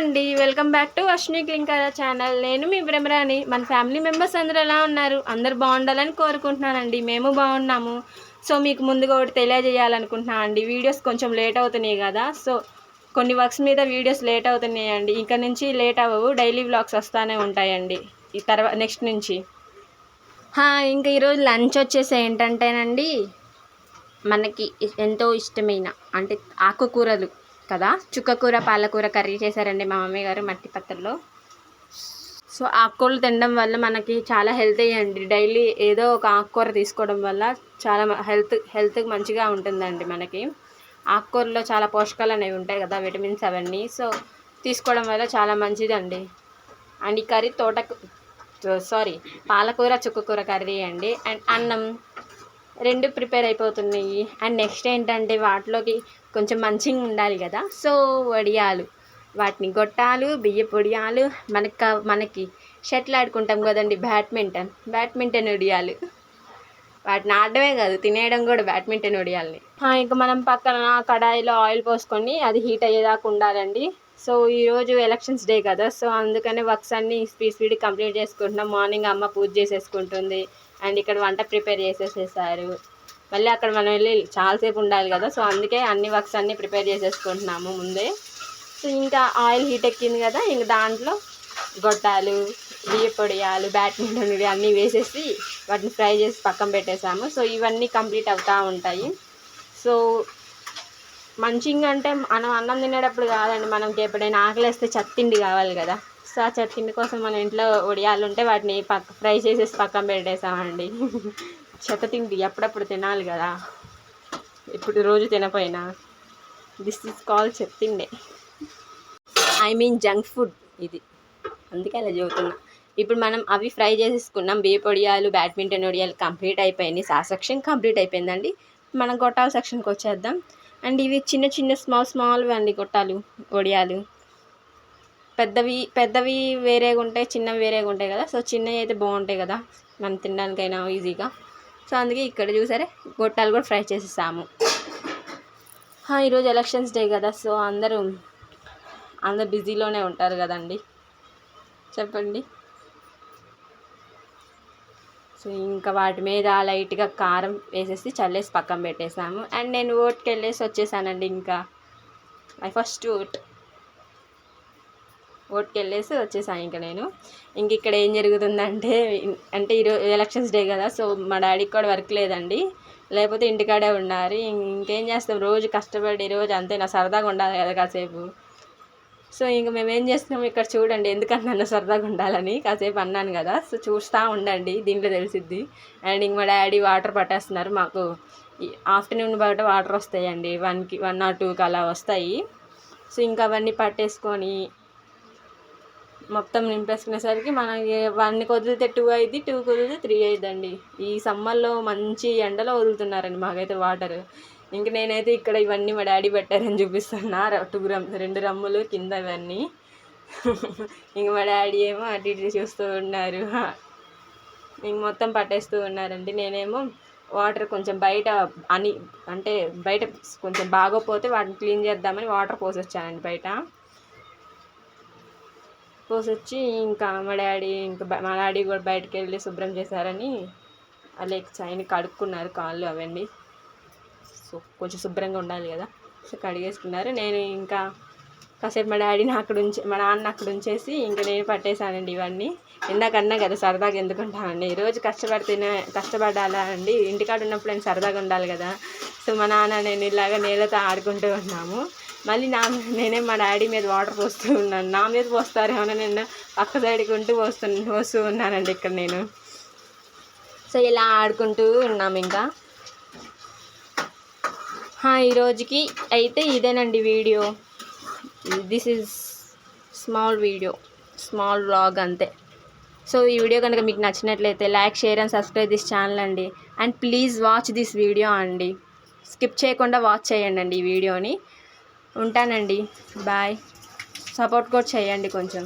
అండి. Welcome back to Ashwini క్లింకర channel. నేను మీ బ్రహ్మరాని మన ఫ్యామిలీ మెంబర్స్ అందరూ ఎలా ఉన్నారు? అందరు బాగుండాలని కోరుకుంటున్నానండి. మేము బాగున్నాము. సో మీకు ముందుగా ఒకటి తెలియజేయాలనుకుంటున్నాను అండి. వీడియోస్ కొంచెం లేట్ అవుతున్నాయి కదా. సో కొన్ని వర్క్స్ మీద వీడియోస్ లేట్ అవుతున్నాయండి. ఇంకా నుంచి లేట్ అవ్వవు. డైలీ వ్లాగ్స్ వస్తూనే ఉంటాయండి. ఈ తర్వాత నెక్స్ట్ నుంచి. ఇంకా ఈరోజు లంచ్ వచ్చేసి ఏంటంటేనండి మనకి ఎంతో ఇష్టమైన అంటే ఆకుకూరలు. కదా? చుక్కకూర పాలకూర కర్రీ చేశారండి మా మమ్మీ గారు మట్టి పత్రలో సో ఆకుకూరలు తినడం వల్ల మనకి చాలా హెల్తీ అండి. డైలీ ఏదో ఒక ఆకుకూర తీసుకోవడం వల్ల చాలా హెల్త్ హెల్త్కి మంచిగా ఉంటుందండి మనకి. ఆకుకూరలో చాలా పోషకాలు అనేవి ఉంటాయి కదా విటమిన్స్ అవన్నీ. సో తీసుకోవడం వల్ల చాలా మంచిదండి. అండ్ ఈ కర్రీ తోట సారీ పాలకూర చుక్కకూర కర్రీ అండి. అండ్ అన్నం రెండు ప్రిపేర్ అయిపోతున్నాయి. అండ్ నెక్స్ట్ ఏంటంటే వాటిలోకి కొంచెం మంచిగా ఉండాలి కదా. సో వడియాలు. వాటిని గొట్టాలు బియ్య పొడియాలు మనకు మనకి షటిల్ ఆడుకుంటాం కదండి బ్యాడ్మింటన్. బ్యాడ్మింటన్ ఒడియాలు వాటిని ఆడడమే కాదు తినేయడం కూడా బ్యాడ్మింటన్ వడియాలని. ఇంకా మనం పక్కన కడాయిలో ఆయిల్ పోసుకొని అది హీట్ అయ్యేదాకా ఉండాలండి. సో ఈరోజు ఎలక్షన్స్ డే కదా. సో అందుకనే వర్క్స్ అన్నీ స్పీడ్ స్పీడ్ కంప్లీట్ చేసుకుంటున్నాం. మార్నింగ్ అమ్మ పూజ చేసేసుకుంటుంది. అండ్ ఇక్కడ వంట ప్రిపేర్ చేసేసేసారు. మళ్ళీ అక్కడ మనం వెళ్ళి చాలాసేపు ఉండాలి కదా. సో అందుకే అన్ని వర్క్స్ అన్నీ ప్రిపేర్ చేసేసుకుంటున్నాము ముందే. సో ఇంకా ఆయిల్ హీట్ ఎక్కింది కదా. ఇంక దాంట్లో గొట్టాలు బియ్య పొడియాలు బ్యాడ్మింటన్ ఇవి అన్నీ వేసేసి వాటిని ఫ్రై చేసి పక్కన పెట్టేసాము సో ఇవన్నీ కంప్లీట్ అవుతూ ఉంటాయి. సో మంచింగ్ అంటే మనం అన్నం తినేటప్పుడు కాదండి మనకి ఎప్పుడైనా ఆకలేస్తే చత్తిండి కావాలి కదా. సో ఆ చత్తిండి కోసం మన ఇంట్లో వడియాలు ఉంటే వాటిని పక్క ఫ్రై చేసేసి పక్కన పెట్టేసామండి చెత్త తిండి అప్పుడప్పుడు తినాలి కదా. ఇప్పుడు రోజు తినపోయినా. దిస్ ఇస్ కాల్ చెత్తిండే. ఐ మీన్ జంక్ ఫుడ్ ఇది. అందుకే అలా చెబుతున్నా. ఇప్పుడు మనం అవి ఫ్రై చేసేసుకున్నాం. బియ్య పొడియాలు బ్యాడ్మింటన్ వడియాలు కంప్లీట్ అయిపోయినాయి. సా సెక్షన్ కంప్లీట్ అయిపోయిందండి. మనం గొట్టాల సెక్షన్కి వచ్చేద్దాం. అండ్ ఇవి చిన్న చిన్న స్మాల్ స్మాల్ అండి గొట్టాలు వడియాలు పెద్దవి పెద్దవి వేరేగా ఉంటాయి చిన్నవి వేరేగా ఉంటాయి కదా. సో చిన్నవి అయితే బాగుంటాయి కదా మనం తినడానికైనా ఈజీగా. సో అందుకే ఇక్కడ చూసారే గొట్టాలు కూడా ఫ్రై చేసేసాము. ఈరోజు ఎలక్షన్స్ డే కదా సో అందరూ అందరు బిజీలోనే ఉంటారు కదండి. చెప్పండి. సో ఇంకా వాటి మీద లైట్గా కారం వేసేసి చల్లేసి పక్కన పెట్టేసాము. అండ్ నేను ఓట్కి వెళ్ళేసి వచ్చేసానండి ఇంకా. My first vote. ఓట్కి వెళ్ళేసి వచ్చేసాను ఇంకా నేను. ఇంక ఇక్కడ ఏం జరుగుతుందంటే అంటే ఈరోజు ఎలక్షన్స్ డే కదా సో మా డాడీకి కూడా వర్క్ లేదండి. లేకపోతే ఇంటికాడే ఉన్నారు. ఇంకేం చేస్తాం? రోజు కష్టపడి రోజు అంతే నా సరదాగా ఉండాలి కదా కాసేపు. సో ఇంక మేము ఏం చేస్తున్నాం ఇక్కడ చూడండి ఎందుకంటే నన్ను సరదాగా ఉండాలని కాసేపు అన్నాను కదా. సో చూస్తూ ఉండండి దీంట్లో తెలిసిద్ది. అండ్ ఇంక మా డాడీ వాటర్ పట్టేస్తున్నారు. మాకు ఆఫ్టర్నూన్ బయట వాటర్ వస్తాయండి వన్కి వన్ ఆర్ టూకి అలా వస్తాయి. సో ఇంకా అవన్నీ పట్టేసుకొని మొత్తం నింపేసుకునేసరికి మనకి వన్కి వదిలితే టూ అయింది టూకి వదిలితే త్రీ అయిందండి ఈ సమ్మర్లో మంచి ఎండలో వదులుతున్నారండి మాకైతే వాటర్. ఇంక నేనైతే ఇక్కడ ఇవన్నీ మా డాడీ పెట్టారని చూపిస్తున్నా టూ రమ్ రెండు రమ్ములు కింద ఇవన్నీ. ఇంక మా డాడీ ఏమో అటు ఇటు చూస్తూ ఉన్నారు. ఇంక మొత్తం పట్టేస్తూ ఉన్నారండి. నేనేమో వాటర్ కొంచెం బయట అని అంటే బయట కొంచెం బాగోపోతే వాటిని క్లీన్ చేద్దామని వాటర్ పోసొచ్చానండి బయట. పోసొచ్చి ఇంకా మా డాడీ ఇంకా మా డాడీ కూడా బయటకు వెళ్ళి శుభ్రం చేశారని అలా చైన్ కడుక్కున్నారు కాళ్ళు అవన్నీ. సో కొంచెం శుభ్రంగా ఉండాలి కదా. సో కడిగేసుకున్నారు. నేను ఇంకా కాసేపు మా డాడీని అక్కడ ఉంచి మా నాన్న అక్కడ ఉంచేసి ఇంకా నేను పట్టేశానండి ఇవన్నీ. ఎండాకన్నా కదా సరదాగా ఎందుకుంటామండి రోజు కష్టపడితేనే కష్టపడాలా అండి? ఇంటికాడ ఉన్నప్పుడు నేను సరదాగా ఉండాలి కదా. సో మా నాన్న నేను ఇలాగ నేలతో ఆడుకుంటూ ఉన్నాము. మళ్ళీ నా నేనే మా డాడీ మీద వాటర్ పోస్తూ ఉన్నాను. నా మీద పోస్తారేమో నేను పక్క సైడ్కి ఉంటూ పోస్తు పోస్తూ ఉన్నానండి ఇక్కడ నేను. సో ఇలా ఆడుకుంటూ ఉన్నాము ఇంకా. హా, అయితే ఇదేనండి video. This is small video small vlog అంతే. సో ఈ వీడియో కనుక మీకు నచ్చినట్లయితే like share and subscribe this channel అండి. And please watch this video అండి. స్కిప్ చేయకుండా వాచ్ చేయండి అండి ఈ వీడియోని. ఉంటానండి. బాయ్ సపోర్ట్ కూడా చేయండి కొంచెం.